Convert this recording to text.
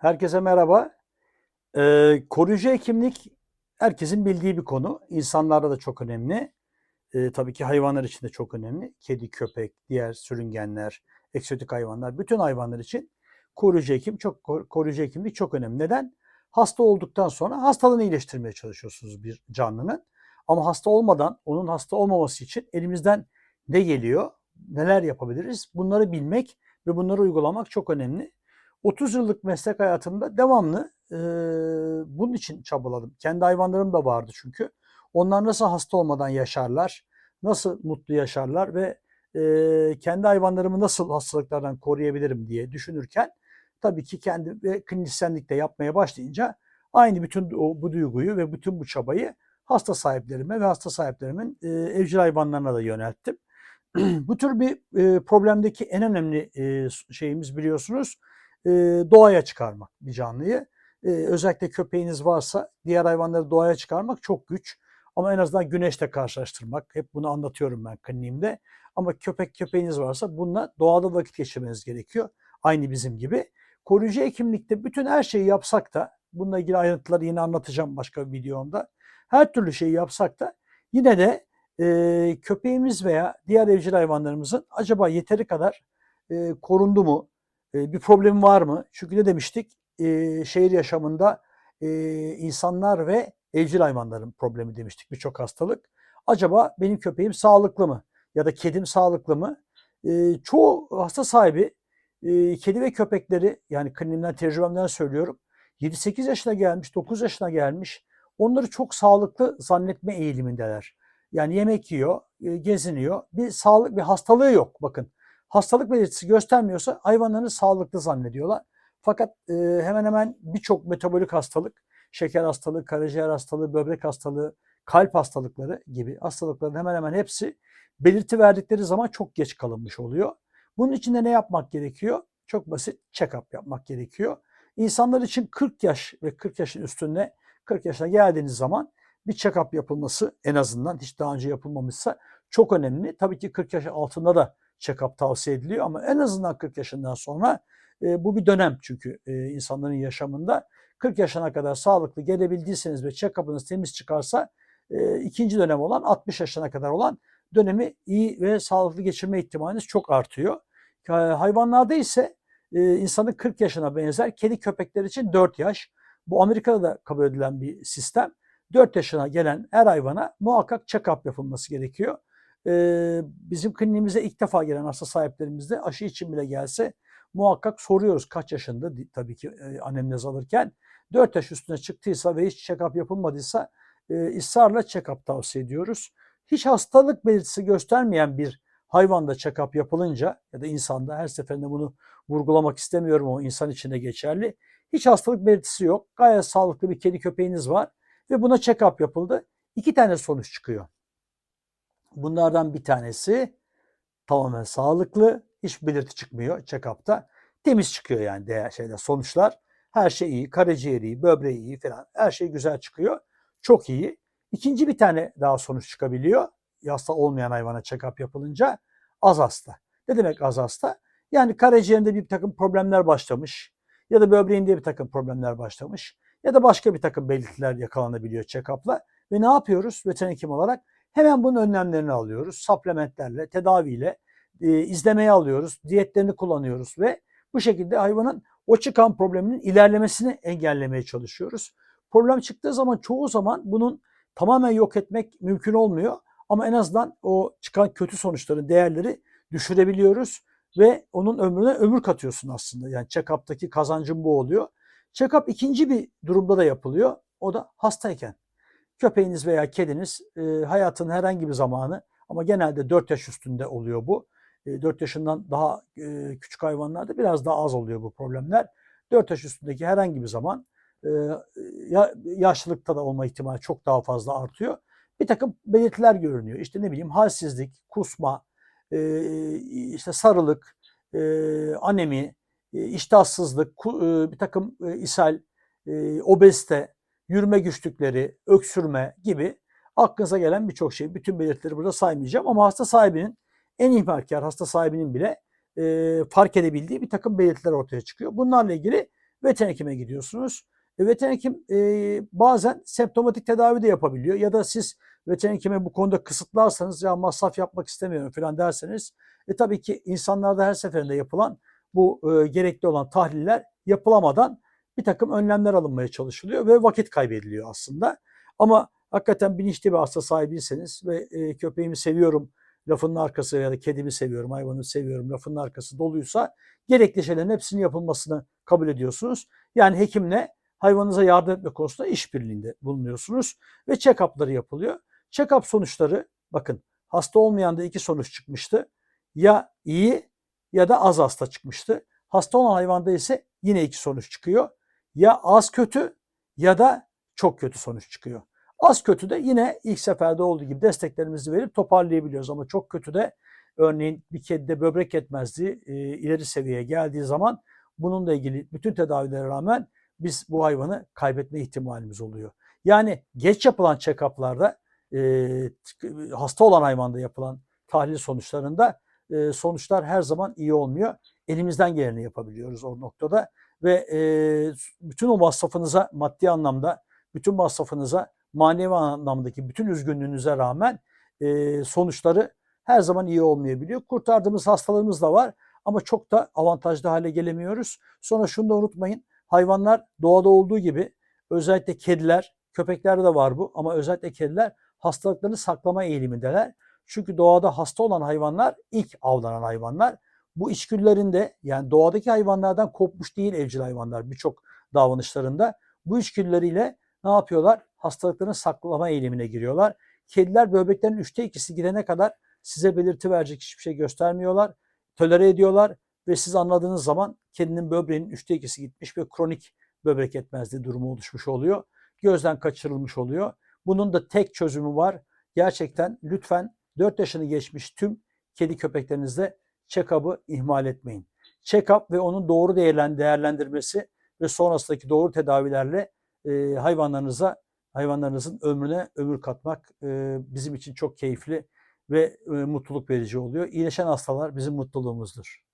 Herkese merhaba. Ee, koruyucu hekimlik herkesin bildiği bir konu. İnsanlarda da çok önemli. Ee, tabii ki hayvanlar için de çok önemli. Kedi, köpek, diğer sürüngenler, eksotik hayvanlar, bütün hayvanlar için koruyucu hekim çok koruyucu hekimlik çok önemli. Neden? Hasta olduktan sonra hastalığını iyileştirmeye çalışıyorsunuz bir canlının. Ama hasta olmadan, onun hasta olmaması için elimizden ne geliyor, neler yapabiliriz? Bunları bilmek ve bunları uygulamak çok önemli. 30 yıllık meslek hayatımda devamlı e, bunun için çabaladım. Kendi hayvanlarım da vardı çünkü. Onlar nasıl hasta olmadan yaşarlar, nasıl mutlu yaşarlar ve e, kendi hayvanlarımı nasıl hastalıklardan koruyabilirim diye düşünürken tabii ki kendi ve klinisyenlikte yapmaya başlayınca aynı bütün o, bu duyguyu ve bütün bu çabayı hasta sahiplerime ve hasta sahiplerimin e, evcil hayvanlarına da yönelttim. bu tür bir e, problemdeki en önemli e, şeyimiz biliyorsunuz e, doğaya çıkarmak bir canlıyı. E, özellikle köpeğiniz varsa diğer hayvanları doğaya çıkarmak çok güç. Ama en azından güneşle karşılaştırmak. Hep bunu anlatıyorum ben kliniğimde. Ama köpek köpeğiniz varsa bununla doğada vakit geçirmeniz gerekiyor. Aynı bizim gibi. Koruyucu hekimlikte bütün her şeyi yapsak da bununla ilgili ayrıntıları yine anlatacağım başka bir videomda. Her türlü şeyi yapsak da yine de e, köpeğimiz veya diğer evcil hayvanlarımızın acaba yeteri kadar e, korundu mu? E, bir problem var mı? Çünkü ne demiştik? E, şehir yaşamında e, insanlar ve evcil hayvanların problemi demiştik birçok hastalık. Acaba benim köpeğim sağlıklı mı? Ya da kedim sağlıklı mı? E, çoğu hasta sahibi e, kedi ve köpekleri yani kliniğimden tecrübemden söylüyorum. 7-8 yaşına gelmiş, 9 yaşına gelmiş. Onları çok sağlıklı zannetme eğilimindeler. Yani yemek yiyor, geziniyor. Bir sağlık, bir hastalığı yok bakın. Hastalık belirtisi göstermiyorsa hayvanlarını sağlıklı zannediyorlar. Fakat e, hemen hemen birçok metabolik hastalık, şeker hastalığı, karaciğer hastalığı, böbrek hastalığı, kalp hastalıkları gibi hastalıkların hemen hemen hepsi belirti verdikleri zaman çok geç kalınmış oluyor. Bunun için de ne yapmak gerekiyor? Çok basit check-up yapmak gerekiyor. İnsanlar için 40 yaş ve 40 yaşın üstünde 40 yaşına geldiğiniz zaman bir check-up yapılması en azından hiç daha önce yapılmamışsa çok önemli. Tabii ki 40 yaş altında da check-up tavsiye ediliyor ama en azından 40 yaşından sonra e, bu bir dönem çünkü e, insanların yaşamında 40 yaşına kadar sağlıklı gelebildiyseniz ve check-up'ınız temiz çıkarsa e, ikinci dönem olan 60 yaşına kadar olan dönemi iyi ve sağlıklı geçirme ihtimaliniz çok artıyor. Hayvanlarda ise e, insanın 40 yaşına benzer kedi köpekler için 4 yaş. Bu Amerika'da da kabul edilen bir sistem. 4 yaşına gelen her hayvana muhakkak check-up yapılması gerekiyor. Ee, bizim kliniğimize ilk defa gelen hasta sahiplerimizde aşı için bile gelse muhakkak soruyoruz kaç yaşında tabii ki e, anemnez alırken 4 yaş üstüne çıktıysa ve hiç check-up yapılmadıysa e, ısrarla check-up tavsiye ediyoruz. Hiç hastalık belirtisi göstermeyen bir hayvanda check-up yapılınca ya da insanda her seferinde bunu vurgulamak istemiyorum o insan için de geçerli. Hiç hastalık belirtisi yok. Gayet sağlıklı bir kedi köpeğiniz var ve buna check-up yapıldı. İki tane sonuç çıkıyor. Bunlardan bir tanesi tamamen sağlıklı, hiç belirti çıkmıyor check-up'ta. Temiz çıkıyor yani değer şeyler sonuçlar. Her şey iyi, karaciğeri iyi, böbreği iyi falan. Her şey güzel çıkıyor. Çok iyi. İkinci bir tane daha sonuç çıkabiliyor. Hasta olmayan hayvana check-up yapılınca az hasta. Ne demek az hasta? Yani karaciğerinde bir takım problemler başlamış ya da böbreğinde bir takım problemler başlamış ya da başka bir takım belirtiler yakalanabiliyor check-up'la. Ve ne yapıyoruz veteriner hekim olarak? Hemen bunun önlemlerini alıyoruz. Supplementlerle, tedaviyle e, izlemeye alıyoruz. Diyetlerini kullanıyoruz ve bu şekilde hayvanın o çıkan probleminin ilerlemesini engellemeye çalışıyoruz. Problem çıktığı zaman çoğu zaman bunun tamamen yok etmek mümkün olmuyor. Ama en azından o çıkan kötü sonuçların değerleri düşürebiliyoruz ve onun ömrüne ömür katıyorsun aslında. Yani check-up'taki kazancın bu oluyor. Check-up ikinci bir durumda da yapılıyor. O da hastayken. Köpeğiniz veya kediniz e, hayatın herhangi bir zamanı ama genelde 4 yaş üstünde oluyor bu. E, 4 yaşından daha e, küçük hayvanlarda biraz daha az oluyor bu problemler. 4 yaş üstündeki herhangi bir zaman e, ya, yaşlılıkta da olma ihtimali çok daha fazla artıyor. Bir takım belirtiler görünüyor. İşte ne bileyim halsizlik, kusma, e, işte sarılık, e, anemi, e, iştahsızlık, ku, e, bir takım e, ishal, e, obezite, yürüme güçlükleri, öksürme gibi aklınıza gelen birçok şey. Bütün belirtileri burada saymayacağım ama hasta sahibinin en ihmalkar hasta sahibinin bile e, fark edebildiği bir takım belirtiler ortaya çıkıyor. Bunlarla ilgili Veteriner hekime gidiyorsunuz. E, veteriner hekim e, bazen semptomatik tedavi de yapabiliyor ya da siz veteriner hekime bu konuda kısıtlarsanız ya masraf yapmak istemiyorum falan derseniz e, tabii ki insanlarda her seferinde yapılan bu e, gerekli olan tahliller yapılamadan bir takım önlemler alınmaya çalışılıyor ve vakit kaybediliyor aslında. Ama hakikaten bilinçli bir hasta sahibiyseniz ve e, köpeğimi seviyorum lafının arkası ya da kedimi seviyorum, hayvanı seviyorum lafının arkası doluysa gerekli şeylerin hepsinin yapılmasını kabul ediyorsunuz. Yani hekimle hayvanınıza yardım etme konusunda işbirliğinde bulunuyorsunuz ve check-up'ları yapılıyor. Check-up sonuçları bakın hasta olmayan da iki sonuç çıkmıştı. Ya iyi ya da az hasta çıkmıştı. Hasta olan hayvanda ise yine iki sonuç çıkıyor. Ya az kötü ya da çok kötü sonuç çıkıyor. Az kötü de yine ilk seferde olduğu gibi desteklerimizi verip toparlayabiliyoruz. Ama çok kötü de örneğin bir kedide böbrek yetmezliği e, ileri seviyeye geldiği zaman bununla ilgili bütün tedavilere rağmen biz bu hayvanı kaybetme ihtimalimiz oluyor. Yani geç yapılan check-up'larda e, hasta olan hayvanda yapılan tahlil sonuçlarında e, sonuçlar her zaman iyi olmuyor. Elimizden geleni yapabiliyoruz o noktada ve e, bütün o masrafınıza maddi anlamda, bütün masrafınıza manevi anlamdaki bütün üzgünlüğünüze rağmen e, sonuçları her zaman iyi olmayabiliyor. Kurtardığımız hastalarımız da var ama çok da avantajlı hale gelemiyoruz. Sonra şunu da unutmayın. Hayvanlar doğada olduğu gibi özellikle kediler, köpeklerde de var bu ama özellikle kediler hastalıklarını saklama eğilimindeler. Çünkü doğada hasta olan hayvanlar ilk avlanan hayvanlar. Bu içgüdülerinde yani doğadaki hayvanlardan kopmuş değil evcil hayvanlar birçok davranışlarında. Bu içgüdüleriyle ne yapıyorlar? Hastalıklarını saklama eğilimine giriyorlar. Kediler böbreklerin üçte ikisi gidene kadar size belirti verecek hiçbir şey göstermiyorlar. Tolere ediyorlar ve siz anladığınız zaman kedinin böbreğinin üçte ikisi gitmiş ve kronik böbrek yetmezliği durumu oluşmuş oluyor. Gözden kaçırılmış oluyor. Bunun da tek çözümü var. Gerçekten lütfen 4 yaşını geçmiş tüm kedi köpeklerinizde check-up'ı ihmal etmeyin. Check-up ve onun doğru değerlendirmesi ve sonrasındaki doğru tedavilerle e, hayvanlarınıza hayvanlarınızın ömrüne ömür katmak e, bizim için çok keyifli ve e, mutluluk verici oluyor. İyileşen hastalar bizim mutluluğumuzdur.